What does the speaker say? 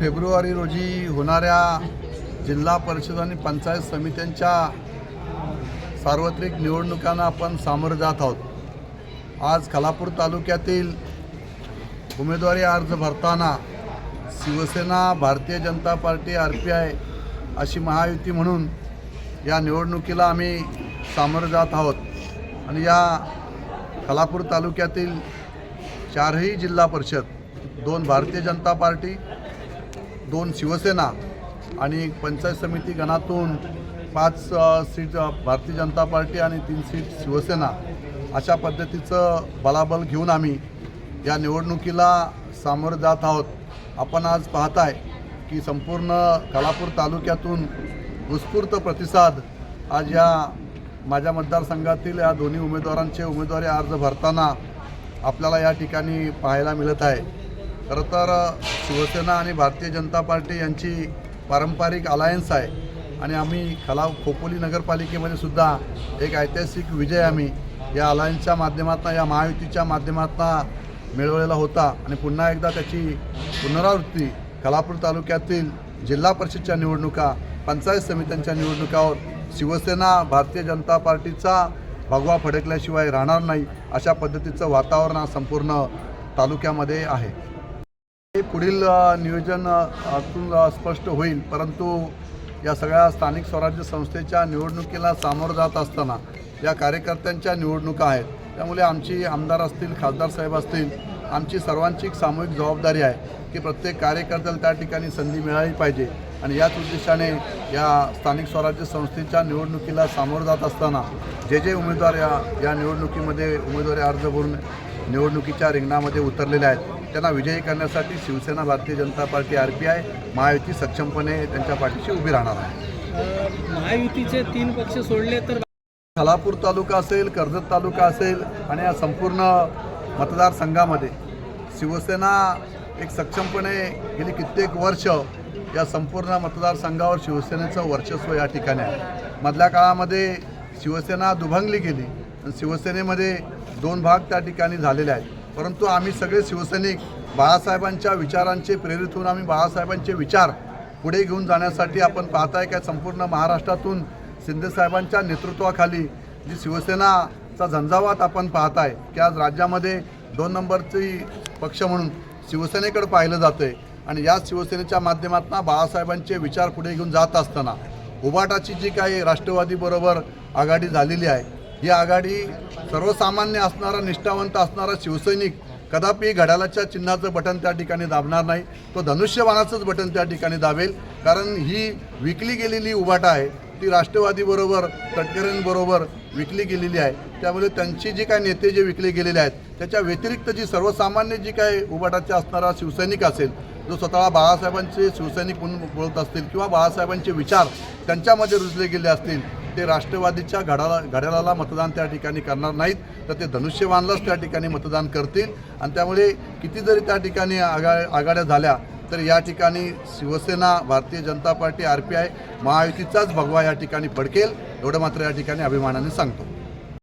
February रोजी होणाऱ्या जिल्हा परिषद आणि पंचायत समित्यांच्या सार्वत्रिक निवडणुकांना आपण सामोरं जात आहोत. आज खालापूर तालुक्यातील उमेदवारी अर्ज भरताना Shivsena Bharatiya Janata party R P I अशी महायुती म्हणून या निवडणुकीला आम्ही सामोरं जात आहोत. आणि या खालापूर तालुक्यातील चारही जिल्हा परिषद दोन भारतीय जनता पार्टी दोन शिवसेना आणि पंचायत समिती गणातून पाच सीट भारतीय जनता पार्टी आणि तीन सीट शिवसेना अशा पद्धतीचं बलाबल घेऊन आम्ही या निवडणुकीला सामोरं जात आहोत. आपण आज पाहताय की संपूर्ण कालापूर तालुक्यातून उत्स्फूर्त प्रतिसाद आज या माझ्या मतदारसंघातील या दोन्ही उमेदवारांचे उमेदवारी अर्ज भरताना आपल्याला या ठिकाणी पाहायला मिळत आहे. खरं तर शिवसेना आणि भारतीय जनता पार्टी यांची पारंपरिक अलायन्स आहे. आणि आम्ही खला खोपोली नगरपालिकेमध्ये सुद्धा एक ऐतिहासिक विजय आम्ही या अलायन्सच्या माध्यमातून या महायुतीच्या माध्यमातून मिळवलेला होता. आणि पुन्हा एकदा त्याची पुनरावृत्ती खलापूर तालुक्यातील जिल्हा परिषदच्या निवडणुका पंचायत समित्यांच्या निवडणुकावर शिवसेना भारतीय जनता पार्टीचा भगवा फडकल्याशिवाय राहणार नाही अशा पद्धतीचं वातावरण संपूर्ण तालुक्यामध्ये आहे. पुढील नियोजन अ, आतून स्पष्ट होईल. परंतु या सगळ्या स्थानिक स्वराज्य संस्थेच्या निवडणुकीला सामोरं जात असताना या कार्यकर्त्यांच्या निवडणुका आहेत. त्यामुळे आमची आमदार असतील खासदार साहेब असतील आमची सर्वांची एक सामूहिक जबाबदारी आहे की प्रत्येक कार्यकर्त्याला त्या ठिकाणी संधी मिळाली पाहिजे. आणि याच उद्देशाने या स्थानिक स्वराज्य संस्थेच्या निवडणुकीला सामोरं जात असताना जे जे उमेदवार या या निवडणुकीमध्ये उमेदवारी अर्ज भरून निवडणुकीच्या रिंगणामध्ये उतरलेले आहेत त्यांना विजयी करण्यासाठी Shivsena Bharatiya Janata party R P I Mahayuti सक्षमपणे त्यांच्या पाठीशी उभी राहणार आहे. महायुतीचे तीन पक्ष सोडले तर खालापूर तालुका असेल कर्जत तालुका असेल आणि या संपूर्ण मतदारसंघामध्ये शिवसेना एक सक्षमपणे गेली कित्येक वर्ष या संपूर्ण मतदारसंघावर शिवसेनेचं वर्चस्व या ठिकाणी आहे. मधल्या काळामध्ये शिवसेना दुभंगली गेली आणि शिवसेनेमध्ये दोन भाग त्या ठिकाणी झालेले आहेत. परंतु आम्ही सगळे शिवसैनिक बाळासाहेबांच्या विचारांचे प्रेरित होऊन आम्ही बाळासाहेबांचे विचार पुढे घेऊन जाण्यासाठी आपण पाहताय का संपूर्ण महाराष्ट्रातून शिंदेसाहेबांच्या नेतृत्वाखाली जी शिवसेनाचा झंझावात आपण पाहताय की आज राज्यामध्ये दोन नंबरची पक्ष म्हणून शिवसेनेकडे पाहिलं जातं आहे आणि या शिवसेनेच्या माध्यमातून बाळासाहेबांचे विचार पुढे घेऊन जात असताना उबाटाची जी काही राष्ट्रवादीबरोबर आघाडी झालेली आहे ही आघाडी सर्वसामान्य असणारा निष्ठावंत असणारा शिवसैनिक कदापि घड्याळाच्या चिन्हाचं बटन त्या ठिकाणी दाबणार नाही. तो धनुष्यबाणाचंच बटन त्या ठिकाणी दाबेल. कारण ही विकली गेलेली उभाटा आहे ती राष्ट्रवादीबरोबर तटकऱ्यांबरोबर विकली गेलेली आहे. त्यामुळे त्यांची जी काही नेते जे विकले गेलेले आहेत त्याच्या व्यतिरिक्त जी सर्वसामान्य जी काही उभाटाचे असणारा शिवसैनिक असेल जो स्वतःला बाळासाहेबांचे शिवसैनिक म्हणून बोलत असतील किंवा बाळासाहेबांचे विचार त्यांच्यामध्ये रुजले गेले असतील ते राष्ट्रवादीच्या घडाला घड्याळाला मतदान त्या ठिकाणी करणार नाहीत तर ते धनुष्यबाणलाच त्या ठिकाणी मतदान करतील. आणि त्यामुळे किती जरी त्या ठिकाणी आघा आघाड्या झाल्या तर या ठिकाणी Shivsena Bharatiya Janata party R P I महायुतीचाच भगवा या ठिकाणी फडकेल. एवढं मात्र या ठिकाणी अभिमानाने सांगतो.